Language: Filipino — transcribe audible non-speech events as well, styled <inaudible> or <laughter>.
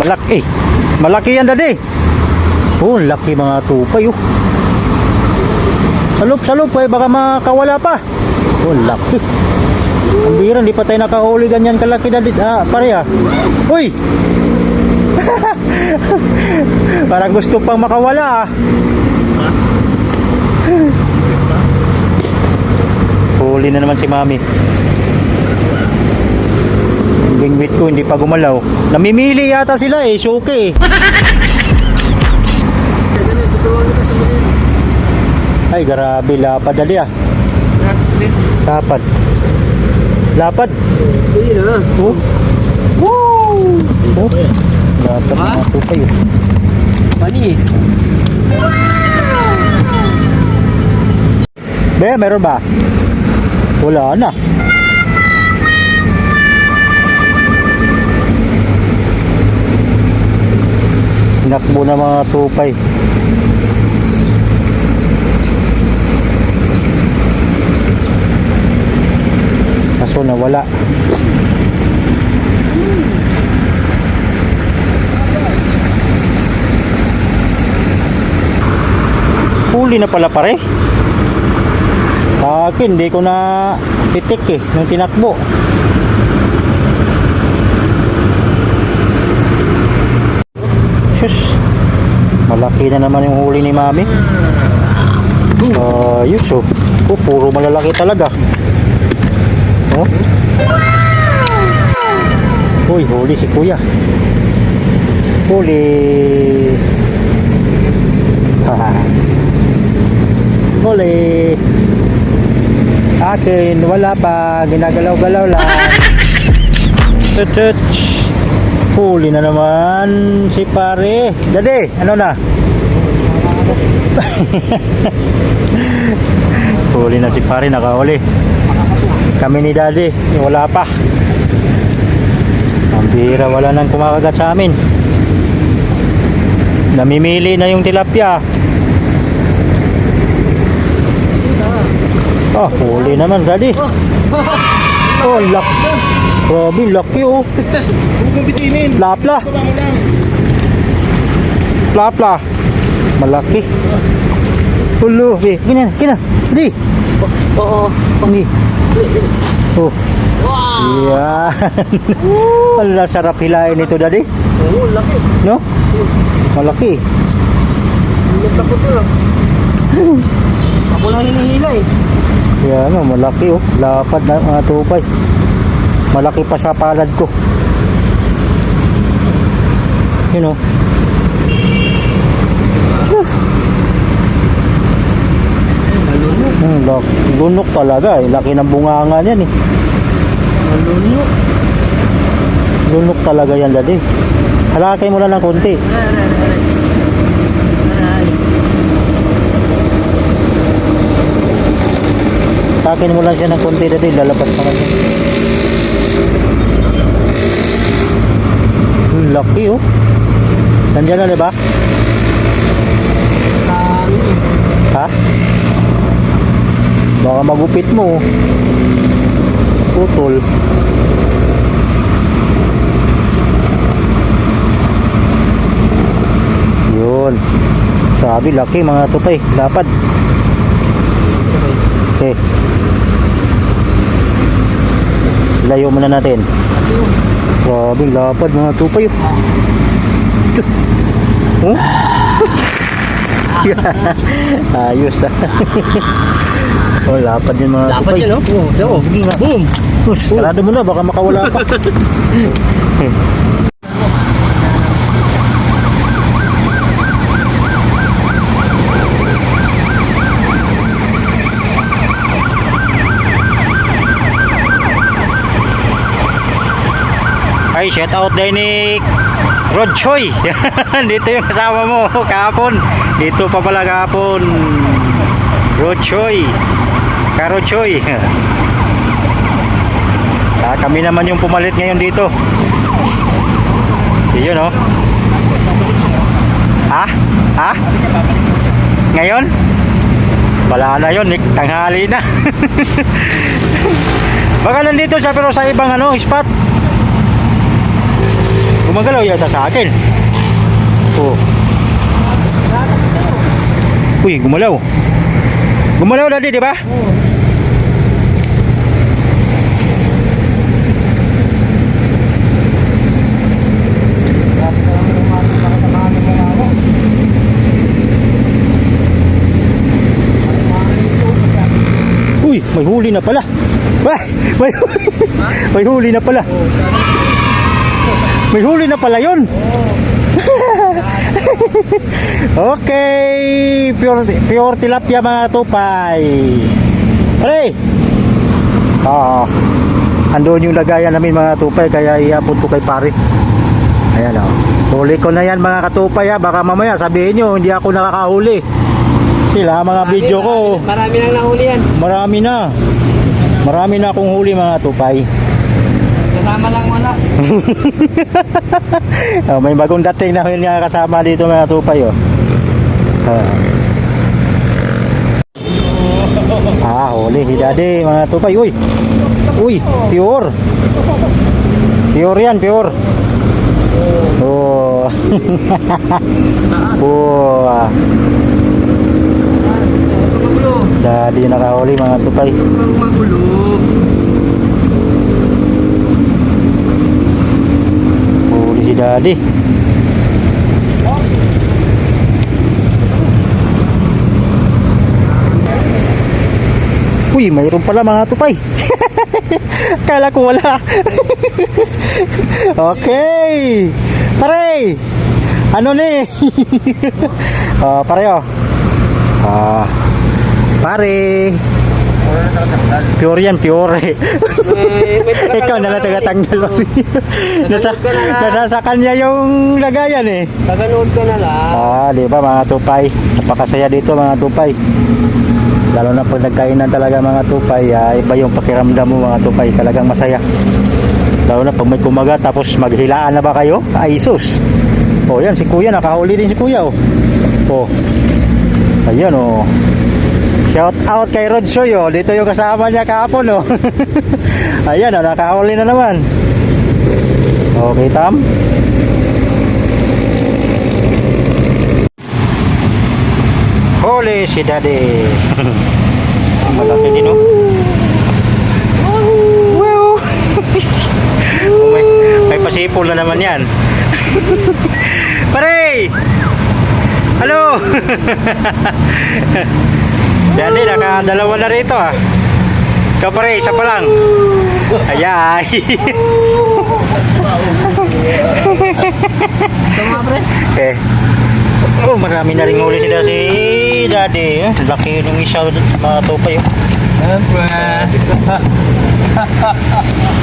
Malaki. Malaki yan dadi. Oh, laki mga tupay oh. Salop, salop eh, baka makawala pa. Oh, laki. Ang bira, hindi pa tayo nakahuli ganyan kalaki dadi. Ah, pare ah. Uy! <laughs> Parang gusto pang makawala ah. Huli na naman si Mami. Ang bingwit ko hindi pa gumalaw. Namimili yata sila eh, suki eh. Ay, grabe, lapad dali ah. Lapad. Lapad. Oh. Wow! Oh. Lapad mga tupay oh. Panis. Be, meron ba? Wala na. Nakbo na mga tupay. Kaso nawala. Huli na pala pare. Akin, hindi ko na titik eh, nung tinakbo. Sus, malaki na naman yung huli ni Mami. Ayos oh. Oh, puro malalaki talaga. Oh. Uy, huli si Kuya. Huli. <laughs> Huli. Akin, wala pa. Ginagalaw-galaw lang. Tut Huli na naman si pare. Dade, ano na? <laughs> Huli na si pare, nakahuli. Kami ni daddy, wala pa. Ang bira, wala nang kumakagat sa amin. Namimili na yung tilapia. Ah, huli naman, daddy. Oh, laki. Grabe, laki oh. Huwag mong bitinin. Plapla. Plapla. Malaki. Ulo. Eh, gina, gina. Di. Oo. Ni. Oh. Wow. Yan. <laughs> Wala sarap hilain ito, daddy. Oo, laki. No? Malaki. Lagla ko. Ako lang hinihila eh. Yan, oh, malaki oh. Lapad na mga tupay. Malaki pa sa palad ko. Oh. Malunok. Hmm, lak lunok talaga eh. Laki ng bunganga niyan eh. Malunok. Lunok talaga yan, daddy. Halakay mo lang ng konti. Takin mo lang siya ng konti, daddy. Lalabas pa kanya. Hmm, laki oh. Nandiyan na, di ba? Ha? Baka magupit mo. oh. Putol. Yun. Sabi, laki mga tupay. Lapad. Okay. Layo muna natin. Grabe, lapad mga tupay. Oh? <laughs> Ayos ah. oh, lapad yun mga Dapat tupay. yan oh. Oo, oo. Sige nga. Boom. Sus, sarado mo na, baka makawala pa. <laughs> Ay, shout out din ni Rod Choi. <laughs> Dito yung kasama mo kahapon. Dito pa pala kahapon. Rod Choi. Karo Choi. <laughs> Ah, kami naman yung pumalit ngayon dito. Iyon oh. Ha? Ha? Ngayon? Wala na yun. Tanghali na. <laughs> Baka nandito siya pero sa ibang ano, spot. Gumagalaw yata sa akin. Oh. Uy, gumalaw. Gumalaw dati, di ba? Oo. Uy, may huli na pala. Ay, may, <laughs> may huli na pala. May huli na pala yun. <laughs> okay, pure, pure tilapia mga tupay. Pare! Ah, andun yung lagayan namin mga tupay kaya iabot ko kay pare. Ayan o. Huli ko na yan mga katupay ha. Baka mamaya sabihin nyo hindi ako nakakahuli. Sila mga video ko. Marami nang nahuli yan. Marami na. Marami na akong huli mga tupay. Kasama lang wala. <laughs> Oh, may bagong dating na huli nga kasama dito mga tupay oh. Ah. ah, huli si daddy mga tupay. Uy. Uy, pure. Pure yan, pure. Oh. <laughs> oh. Daddy nakahuli mga tupay. Magulo. Huli si daddy. Uy, mayroon pala mga tupay. <laughs> Kala ko wala. <laughs> okay. Pare. Ano ni? oh, pare oh. Ah. pare. Pure yan, pure. <laughs> Tagatanggal Ikaw na lang tagatanggal. nasa, nasa sa kanya yung lagayan eh. Taganood ka na lang. Ah, di ba mga tupay? Napakasaya dito mga tupay. Lalo na pag nagkainan talaga mga tupay, ah, iba yung pakiramdam mo mga tupay, talagang masaya. Lalo na pag may kumaga tapos maghilaan na ba kayo? Ay sus. Oh, yan si Kuya nakahuli din si Kuya oh. Oh. Ayun oh. Shout out kay Rod Soy oh. Dito yung kasama niya kahapon oh. <laughs> Ayan oh, nakahuli na naman. Okay, Tam. Huli si Daddy. <laughs> Ang Malaki din oh. Wow. <laughs> Oh, may, may pasipol na naman yan. Pare! Halo! Daddy, nakadalawa na rito ah. Ikaw pare, isa pa lang. Ayay! Eh. Oh, marami na rin huli si Daddy. Eh. Laki yung isa mga tupay. Siyempre. <laughs>